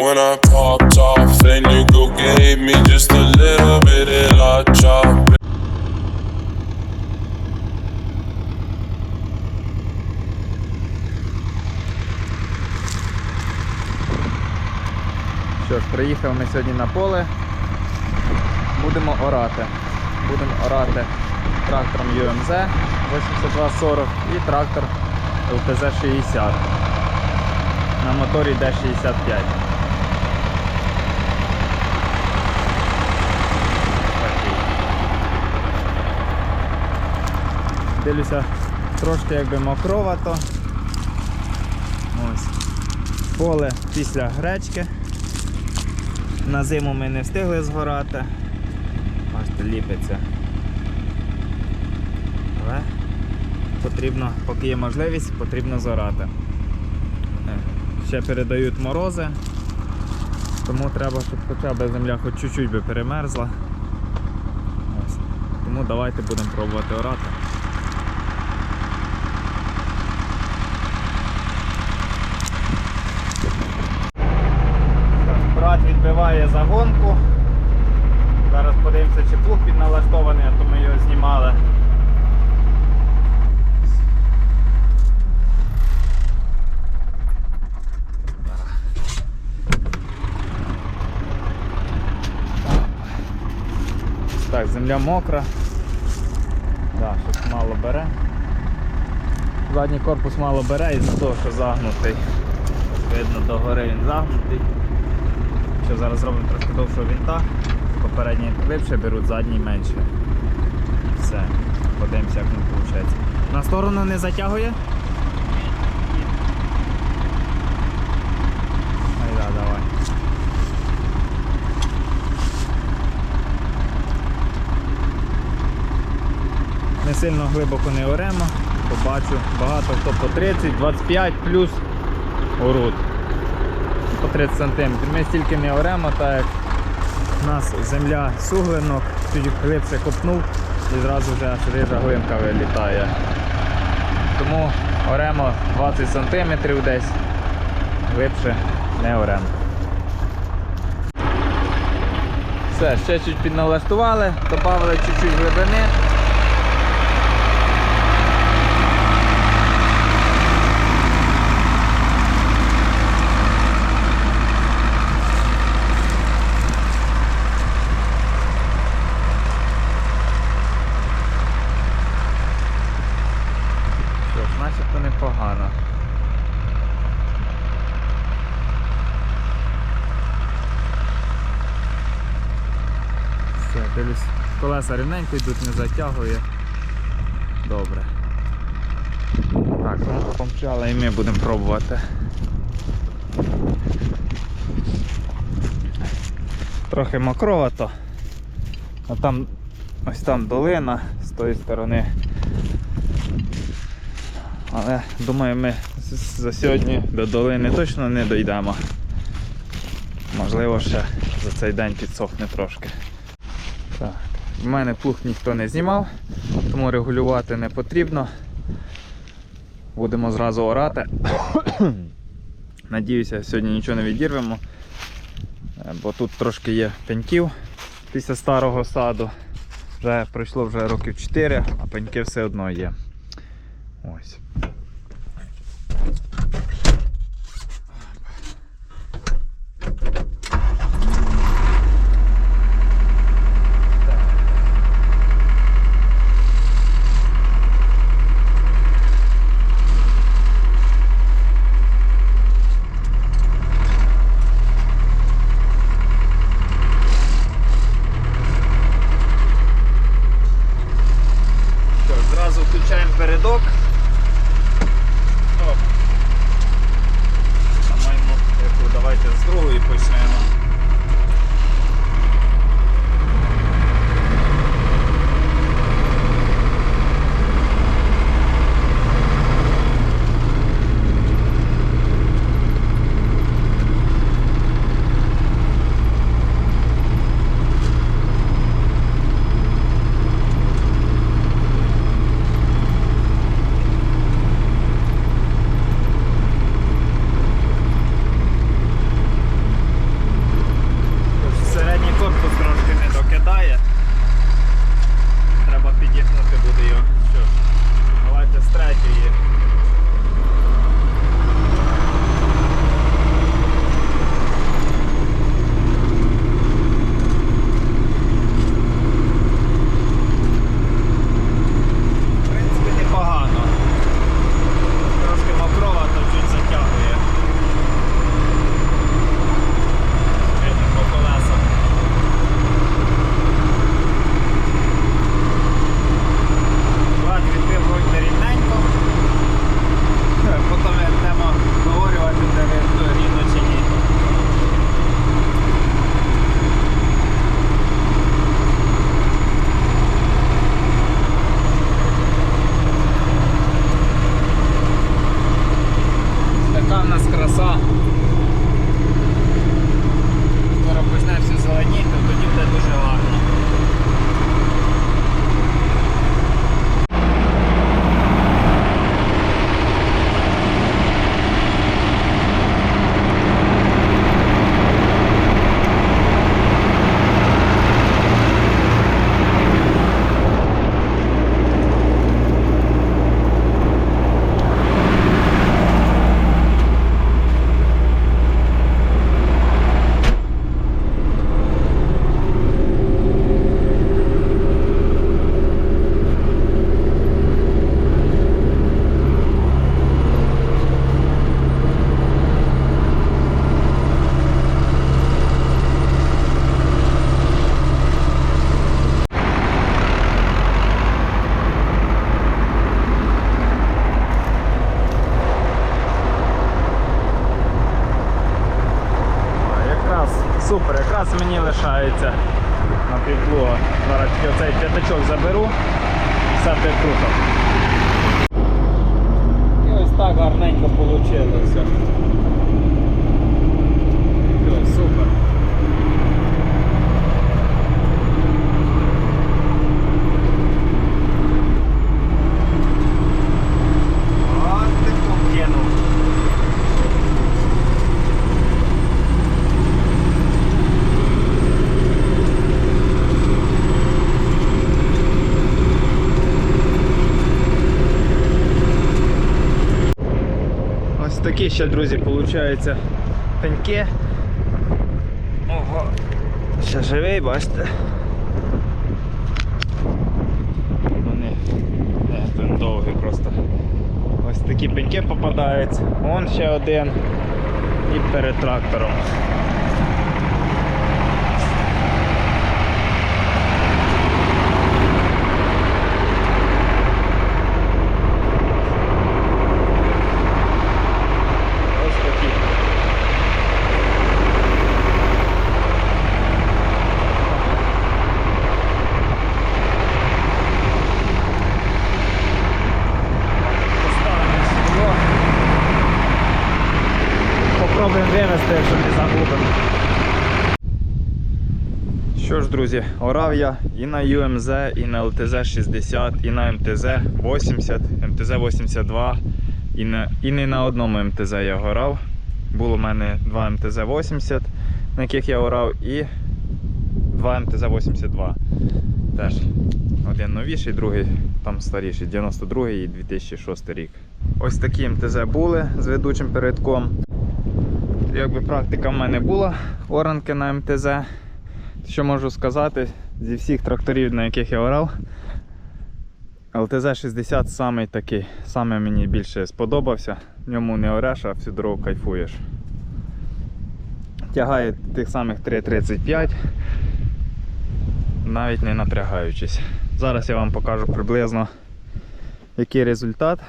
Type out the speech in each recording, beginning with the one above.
When I popped off, then you go gave me just a little bit of la chop. Що ж, приїхали ми сьогодні на поле. Будемо орати. Будемо орати трактором UMZ 8240 і трактор ЛТЗ-60 на моторі D65. Дивлюся, трошки якби мокровато. Ось. Поле після гречки. На зиму ми не встигли згорати. Бачите, ліпиться. Але потрібно, поки є можливість, потрібно зорати. Е, Ще передають морози, тому треба, щоб хоча б земля хоч чуть-чуть би перемерзла. Ось. Тому давайте будемо пробувати орати. Брат загонку. Зараз подивимося, чи плуг підналаштований, а то ми його знімали. Так, земля мокра. Да, щось мало бере. Задній корпус мало бере із-за того, що загнутий. Видно, догори він загнутий. Що зараз зробимо трошки довшого вінта. Попередній глибше беруть, задній менше. Все. Подивимося, як воно виходить. На сторону не затягує? Ай, да, давай. Не сильно глибоко не оремо. Побачу, багато хто по 30, 25 плюс орут по 30 см. Ми стільки не оремо, так як у нас земля суглинок, чуть глибше копнув і зразу вже аж рижа глинка вилітає. Тому оремо 20 см десь, глибше не оремо. Все, ще чуть підналаштували, додали чуть-чуть глибини. Що ж, начебто непогано. Все, дивлюсь, колеса рівненько йдуть, не затягує. Добре. Так, ну помчали і ми будемо пробувати. Трохи мокровато. А там ось там долина з тої сторони. Але думаю, ми за сьогодні до долини точно не дійдемо. Можливо, ще за цей день підсохне трошки. Так. У мене плуг ніхто не знімав, тому регулювати не потрібно. Будемо зразу орати. Надіюся, сьогодні нічого не відірвемо, Е, бо тут трошки є пеньків після старого саду. Вже пройшло вже років 4, а пеньки все одно є. Ось. Такі ще, друзі, виходить пеньки. Ого, ще живий, бачите. Вони не, довгий просто. Ось такі пеньки попадаються. Вон ще один. І перед трактором. Ось такі. Поставимо сюди. Попробуємо вивезти, якщо не загубимо. Що ж, друзі, орав я і на UMZ, і на LTZ 60, і на МТЗ 80, МТЗ 82, і, і не на одному МТЗ я орав. Було в мене два МТЗ 80, на яких я орав, і два МТЗ 82. Теж один новіший, другий там старіший, 92-й і 2006 рік. Ось такі МТЗ були з ведучим передком. Якби практика в мене була оранки на МТЗ. Що можу сказати, зі всіх тракторів, на яких я орав, ЛТЗ-60 самий такий, саме мені більше сподобався. В ньому не ореш, а всю дорогу кайфуєш. Тягає тих самих 3,35, навіть не напрягаючись. Зараз я вам покажу приблизно який результат.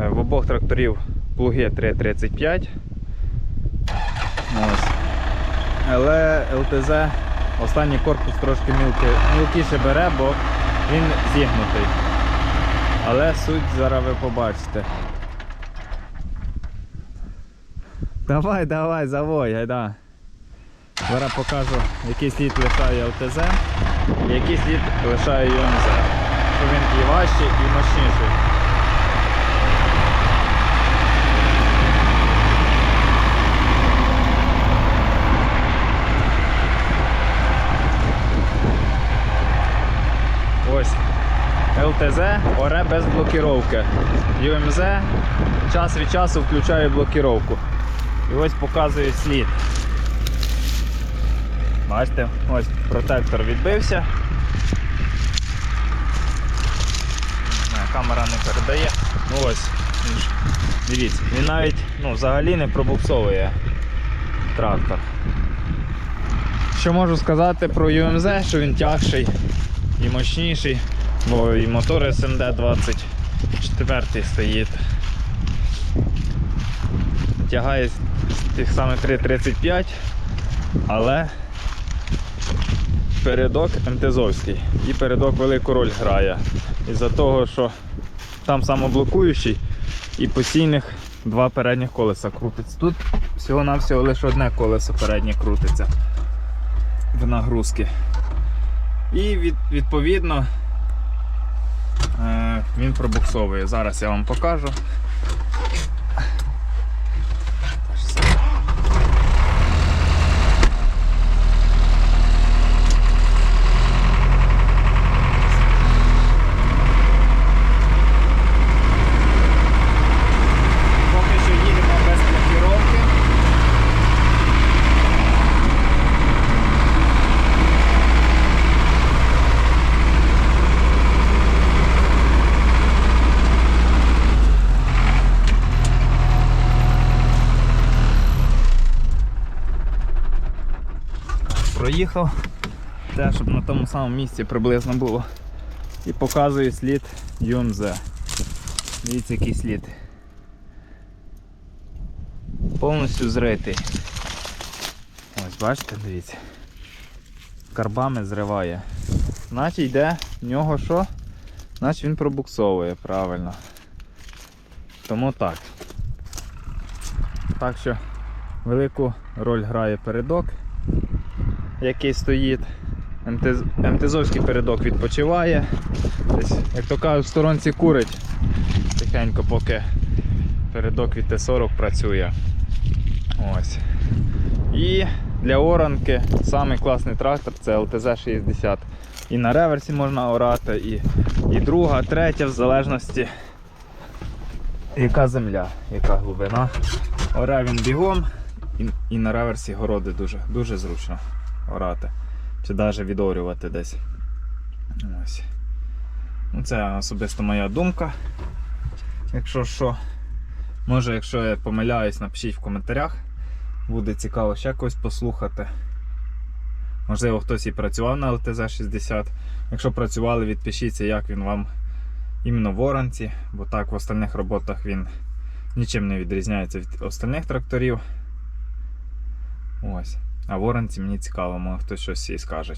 Е, В обох тракторів плуги 3,35. Але ЛТЗ останній корпус трошки мілки, мілкіше бере, бо він зігнутий. Але суть зараз ви побачите. Давай, давай, завой, гайда. Зараз покажу, який слід лишає ЛТЗ який слід лишає ЮМЗ. Що він і важчий, і мощніший. Ось. ЛТЗ оре без блокіровки. ЮМЗ час від часу включає блокіровку. І ось показує слід. Бачите, ось протектор відбився. Камера не передає. Ну ось. Дивіться, він навіть ну, взагалі не пробуксовує трактор. Що можу сказати про ЮМЗ, що він тягший і мощніший, бо і мотор СМД 24 стоїть. Тягає з тих самих 3.35, але передок МТЗовський і передок велику роль грає. Із-за того, що там самоблокуючий і постійних два передніх колеса крутиться. Тут всього-навсього лише одне колесо переднє крутиться в нагрузки. І від, відповідно він пробуксовує. Зараз я вам покажу. Поки що їдемо без блокіровки. Проїхав, те, щоб на тому самому місці приблизно було. І показує слід ЮМЗ. Дивіться, який слід. Повністю зритий. Ось бачите, дивіться. Карбами зриває. Значить йде в нього що? Значить він пробуксовує правильно. Тому так. Так що велику роль грає передок, який стоїть. МТЗ, МТЗовський передок відпочиває. Десь, як то кажуть, в сторонці курить тихенько, поки передок від Т-40 працює. Ось. І для оранки самий класний трактор це ЛТЗ-60. І на реверсі можна орати, і, і друга, третя, в залежності яка земля, яка глибина. Оре він бігом і, і на реверсі городи дуже, дуже зручно орати. Чи навіть відорювати десь. Ось. Ну, це особисто моя думка. Якщо що, може, якщо я помиляюсь, напишіть в коментарях. Буде цікаво ще когось послухати. Можливо, хтось і працював на ЛТЗ-60. Якщо працювали, відпишіться, як він вам іменно в оранці, бо так в остальних роботах він нічим не відрізняється від остальних тракторів. Ось. А в мені цікаво, може хтось щось і скаже.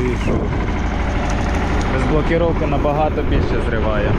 Блокіровкою. Без блокіровки набагато більше зриває.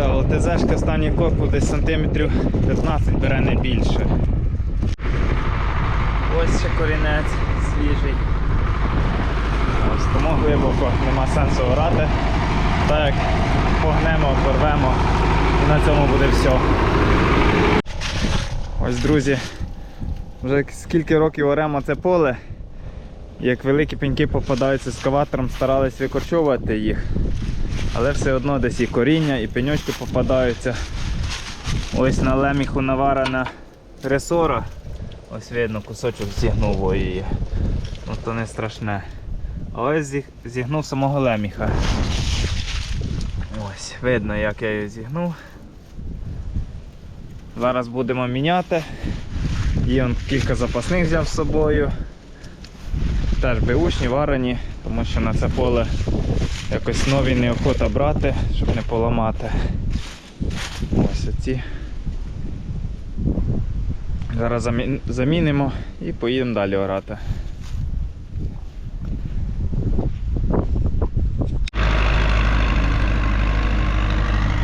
Да, ЛТЗшка останній корпус десь сантиметрів 15 бере не більше. Ось ще корінець свіжий. Ось тому глибоко нема сенсу орати. Так погнемо, порвемо і на цьому буде все. Ось, друзі, вже скільки років оремо це поле. Як великі пеньки попадаються з каватором, старались викорчовувати їх. Але все одно десь і коріння, і пеньочки попадаються. Ось на леміху наварена ресора. Ось видно, кусочок зігнув її. Ну то не страшне. А ось зігнув самого леміха. Ось, видно, як я її зігнув. Зараз будемо міняти. Є он кілька запасних взяв з собою. Теж беушні, варені, тому що на це поле якось нові неохота брати, щоб не поламати. Ось оці. Зараз замінимо і поїдемо далі орати.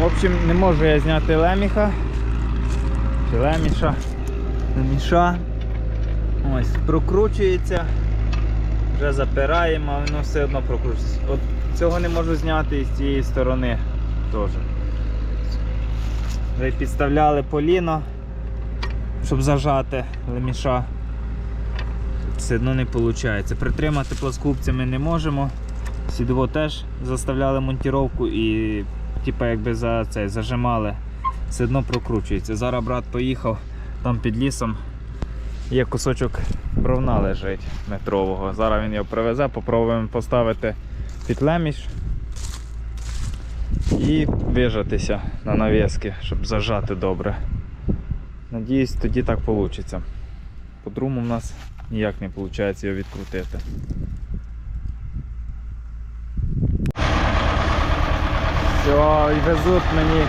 В общем, не можу я зняти леміха. Чи леміша. Леміша. Ось, прокручується. Вже запираємо, а воно все одно прокручується. От цього не можу зняти і з цієї сторони теж. Вже підставляли поліно, щоб зажати леміша. Все одно не виходить. Притримати плоскупцями не можемо. Сідово теж заставляли монтіровку і типа якби за це зажимали. Все одно прокручується. Зараз брат поїхав там під лісом. Є кусочок бровна лежить метрового. Зараз він його привезе, попробуємо поставити під леміш і вижатися на навіски, щоб зажати добре. Надіюсь, тоді так вийде. По-другому в нас ніяк не виходить його відкрутити. Все, і везуть мені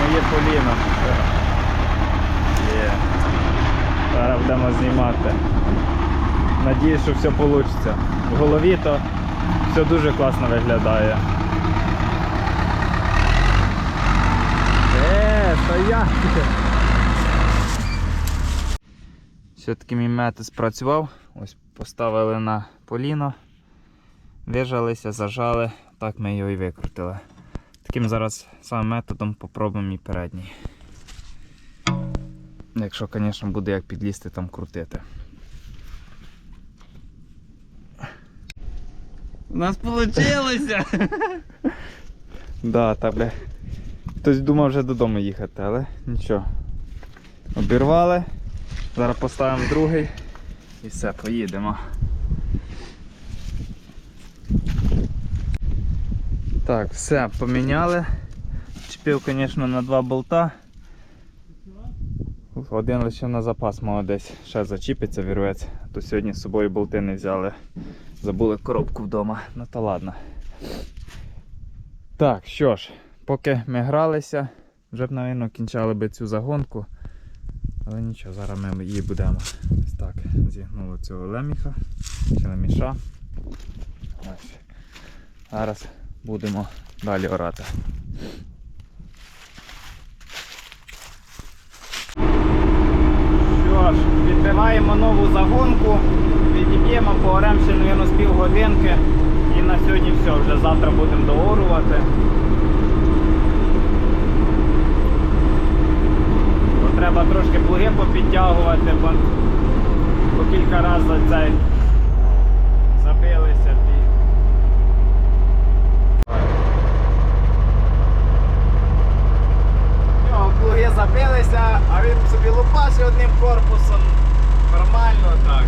моє поліно. Є. Зараз будемо знімати. Надіюсь, що все вийде. В голові то все дуже класно виглядає. Е, стояти! Все-таки мій метод спрацював. Ось поставили на поліно, вижалися, зажали, так ми його і викрутили. Таким зараз самим методом попробуємо і передній. Якщо, звісно, буде як підлізти там крутити. У нас получилося! Да, та бля. Хтось думав вже додому їхати, але нічого. Обірвали. Зараз поставимо другий і все, поїдемо. Так, все, поміняли. Чіпив, звісно, на два болта. Один лише на запас молодець. Ще зачіпиться вірвець. То сьогодні з собою болти не взяли. Забули коробку вдома. Ну та ладно. Так, що ж, поки ми гралися, вже б, мабуть, кінчали би цю загонку. Але нічого, зараз ми її будемо. Ось так, зігнули цього леміха чи леміша. Ось. Зараз будемо далі орати. Що ж, відбиваємо нову загонку, відіб'ємо, пооремо ще, мабуть, з півгодинки. І на сьогодні все, вже завтра будемо доорувати. Бо треба трошки плуги попідтягувати, бо по кілька разів за цей забилися. плуги забилися, а він собі лупаше одним корпусом. Нормально так.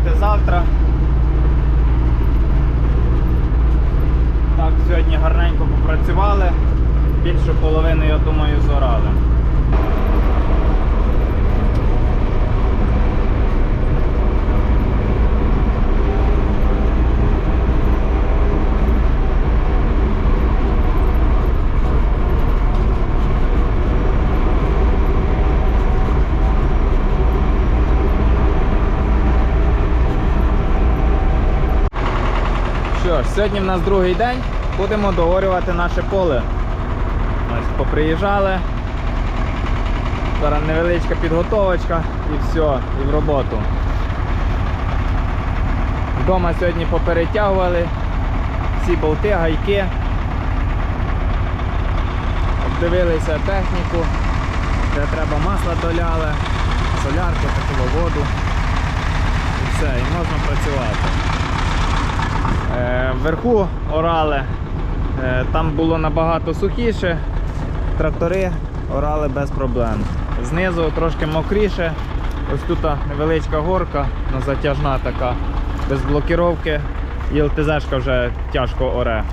виїхати завтра. Так, сьогодні гарненько попрацювали, більше половини, я думаю, зорали. Сьогодні в нас другий день. Будемо доорювати наше поле. Ось поприїжджали. Зараз невеличка підготовочка і все, і в роботу. Вдома сьогодні поперетягували всі болти, гайки. Обдивилися техніку, де треба масло доляли, солярку, таку воду. І все, і можна працювати. Е, Вверху орали, е, там було набагато сухіше, трактори орали без проблем. Знизу трошки мокріше, ось тут невеличка горка, ну, затяжна така, без блокіровки, і ЛТЗ вже тяжко оре.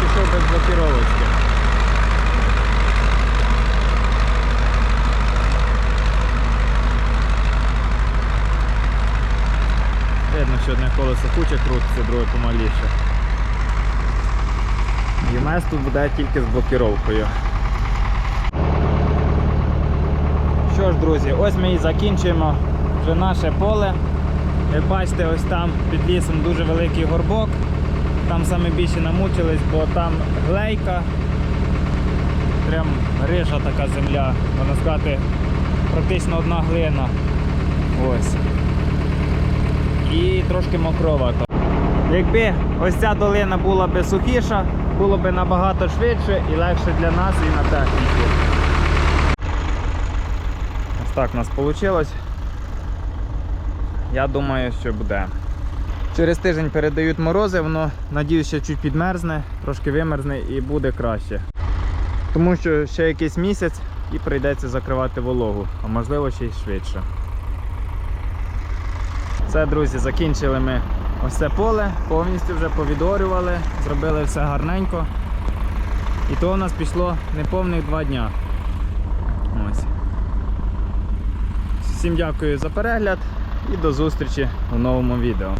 Пішов без блокіровочки. Видно, що одне колесо куча крутиться, друге помаліше. ЮМС тут буде тільки з блокіровкою. Що ж, друзі, ось ми і закінчуємо вже наше поле. Як бачите, ось там під лісом дуже великий горбок. Там саме більше намучились, бо там глейка. Прям рижа така земля, можна сказати, практично одна глина. Ось і трошки мокровато. Якби ось ця долина була би сухіша, було б набагато швидше і легше для нас і на техніку. Ось так у нас вийшло. Я думаю, що буде. Через тиждень передають морози, воно, надіюсь, ще чуть підмерзне, трошки вимерзне і буде краще. Тому що ще якийсь місяць і прийдеться закривати вологу, а можливо ще й швидше. Все, друзі, закінчили ми ось це поле, повністю вже повідорювали, зробили все гарненько. І то у нас пішло неповних два дня. Ось. Всім дякую за перегляд і до зустрічі в новому відео.